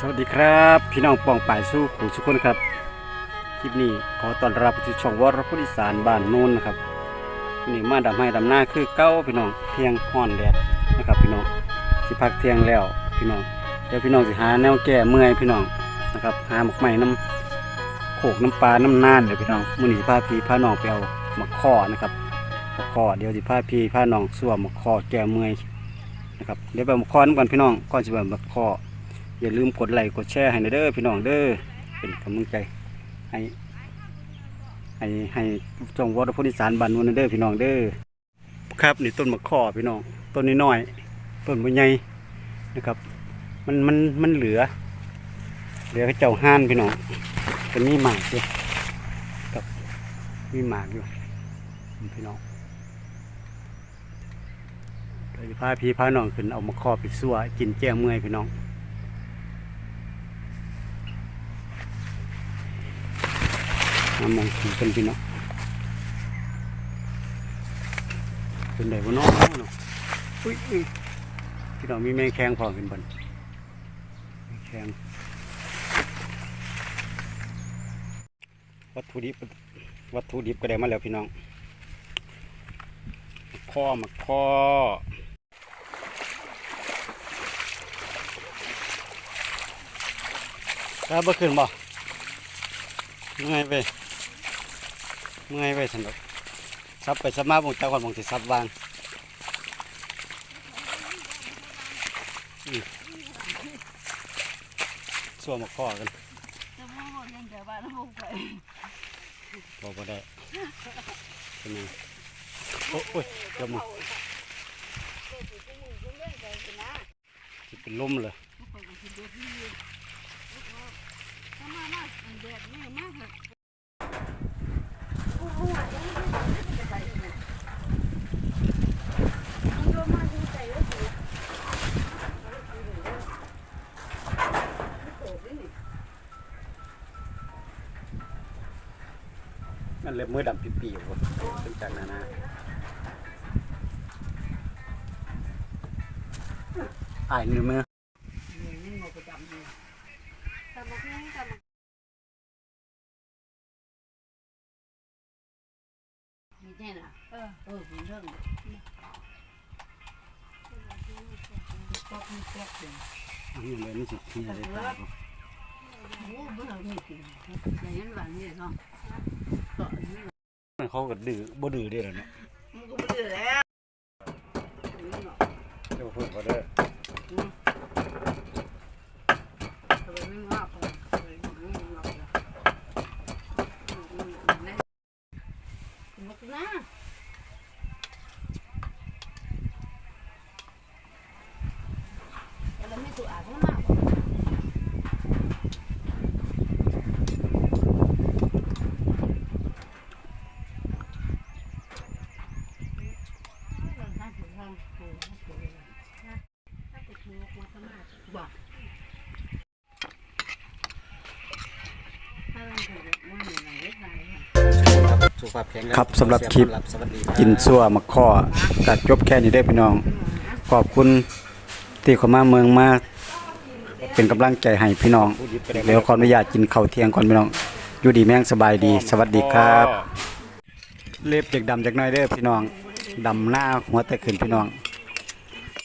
สวัสดีครับ พี่น้องปองป่ายสู้ขู่ทุกคนครับ คลิปนี้ขอต้อนรับสู่ช่องวรพุทธิสารบ้านโน้นนะครับวันนี่มาดำให้ดำหน้าคือเก้าพี่น้องเที่ยงห้อนแดดนะครับ พี่น้องสิพักเที่ยงแล้วพี่น้องเดี๋ยวพี่น้องสิหาแนวแก้เมื่อยพี่น้องนะครับหาหมกใหม่น้ำโขกน้ำปลาน้ำน่านเดี๋ยวพี่น้องมื้อนี้สิพาพี่พาน้องไปเอาหมกข้อนะครับหมกข้อเดี๋ยวสิพาพี่พาน้องสั่วหมกข้อแก้เมื่อยนะครับเดี๋ยวไปหมกข้อนกันพี่น้องก่อนสิไปหมกข้อ อย่าลืมกดไลค์กดแชร์ให้น่อยเด้อพี่น้องเด้อเป็นกำลังใจให้ให้ให้จงวอดพุทธิสารบันวันเด้อพี่น้องเด้อครับนี่ต้นมะข่อพี่น้องต้นน้อยต้นใบใหญ่นะครับ มันมันมันเหลือ เหลือเจ้าห้านพี่น้องเป็นมีหมากอยู่กับมีหมากอยู่พี่น้องเดี๋ยพาพี่พาน้องขึ้นเอามาคอไปซั่วกินแจ้งเมื่อยพี่น้อง มามองขี่กันพี่น้องเป็นไดบ่เน้องเนาะอุ้ยอุ้ยพี่น้องมีแมงแคงพอเป็นบันแมงแคงวัตถุดิบวัตถุดิบก็ได้มาแล้วพี่น้องข้อมะข้อแล้วบ่ขึ้นบ่เมื่อยไป เมื่อยไปสนุกซับไปซับมาบงจังหวัดบงสิซับวางอืมส่วมมาข้อกันจะพูดเรื่องแต่บ้านแล้วพูดไปบอกว่าได้เป็นไงโอ้ยกระมุสิเป็นลมเลยพูดไปกินเด็ดนี่ถ้ามมาเด็ดนี่มากเลย นั่นเลยมือดำปีๆอยู่เป็นจากนานาอายนี่มือนี่มัน เออเออเป็นเรื่องปอก็มีแค่เดียวอันนี้เลยนี่สิที่อะไรตายบ่โอ้เบื่อไม่กินแต่ยันหวานเนี่ยเนาะต่อนี้มันเขาก็ดื้อบ่ดื้อได้แล้วเนาะมันก็ไม่ได้แล้วเดี๋ยวพูดเขาเด้อ ทำไมไม่งอกเลยทำไมไม่งอกเลยงอกนะแล้วไม่ตัวอ่านมาก บอกสุขภาพแข็งแรงครับสำหรับคลิป สวัสดีกินซัวมะข้อกัดจบแค่นี้ได้อพี่น้อง ขอบคุณที่เข้ามาเมืองมา เป็นกำลังใจให้พี่น้องเดี๋ยวขออนุญาตกินข้าวเที่ยงก่อนพี่น้อง อยู่ดีแม่งสบายดี สวัสดีครับ เล็บเจากดำจากน้อยเด้อพี่น้อง ดำหน้าหัวแต่ขึ้นพี่น้อง